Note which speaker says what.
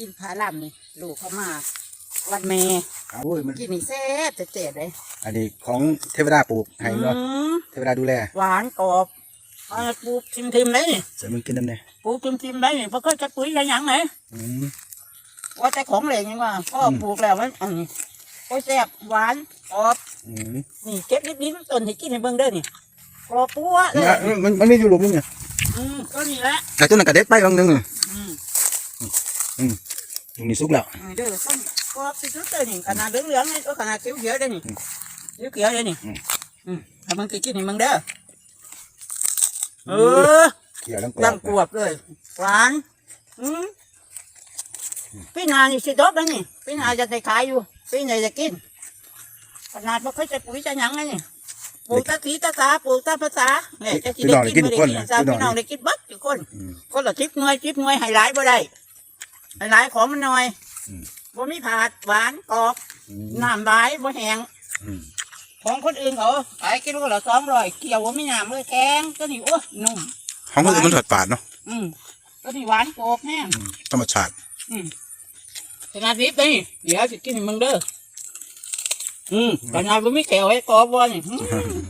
Speaker 1: กินผาลำนี่ลูกเขามาวันแม่
Speaker 2: โอ้ยมัน
Speaker 1: กินนี่แซ่บแต่เจ็ดเลย
Speaker 2: อันนี้ของเทวดาปลูกให้เนาะ
Speaker 1: อืม
Speaker 2: เทวดาดูแล
Speaker 1: หวานกรอบเอาปลูกทิมทิมๆเลยนี่
Speaker 2: เสริมมึงกินน้ำเนี่ย
Speaker 1: ปลูกทิมทิมๆเลยนี่เพราะก็จะปุ๋ยอะไรอย่างไหน
Speaker 2: อืม
Speaker 1: ว่าแต่ของเหลงยังว่าพ่ออ
Speaker 2: ม
Speaker 1: ปลูกแล้วมันอันนี้โอ้ยแซ่บหวานกรอบ
Speaker 2: อืม
Speaker 1: นี่เก็บนิดๆต้นให้กินให้เบิ่งเด้อนี่กรอบปัวเล
Speaker 2: นี่
Speaker 1: ย
Speaker 2: อะมันมันไม่อยู่หลุมนึงเนี่ย
Speaker 1: อืมก็นี่แหละ
Speaker 2: แต่ต้นนั้นกระเด็ดไปบางนึงอะ
Speaker 1: อืม
Speaker 2: ตรง นี้สุกแล้ว
Speaker 1: อืมเด้อต้นกรอบสุดๆเลยนี่ขนาดเหลืองๆนี่ก็ขนาดเขียวๆเลยนี่
Speaker 2: อืม
Speaker 1: เขียวๆเลยนี่
Speaker 2: อืม
Speaker 1: อืมให้มึงกินให้มึงเด้อเออ
Speaker 2: เกี่ยวทั้งกร
Speaker 1: ดั
Speaker 2: องบ
Speaker 1: กวบเลยหวานอืมพี่นานี่สิดอกแล้วนี่พี่นาจะได้ขายอยู่พี่นาจะกินขนาดว่าเขาจะปุ๋ยจะหยังไงนี่ปลูกตะกีตะกาปลูกตะภาษาเนี่ยจะสิได้กินไม่ได้กินสามพี่น้องได้กินเบัดทุกคน
Speaker 2: อืม
Speaker 1: คนละทิพหน่วยทิพหน่วยให้หลายบ่ได้ให้หลายของมันหน่อย
Speaker 2: อืม
Speaker 1: บ่มีผาดหวานกรอบ
Speaker 2: อืม
Speaker 1: น้ำหลายบ่แห้ง
Speaker 2: อืม
Speaker 1: ของคนอื่นเขาขายกิโลละสองร้อยเกี่ยวว่าไม่น้ำเลยแข็งก็นี่โอ้นุ่ม
Speaker 2: ของคนอื่นมันถอดปาดเนาะ
Speaker 1: อืมก็นี่หวานกรอบแห้ง
Speaker 2: อืมธรรมชาติ
Speaker 1: อืมขนาดนี้ไปนี่เดี๋ยวสิกินให้มึงเด้ออืมขนาดบ่มีแขวให้กรอบบ่นี่อืม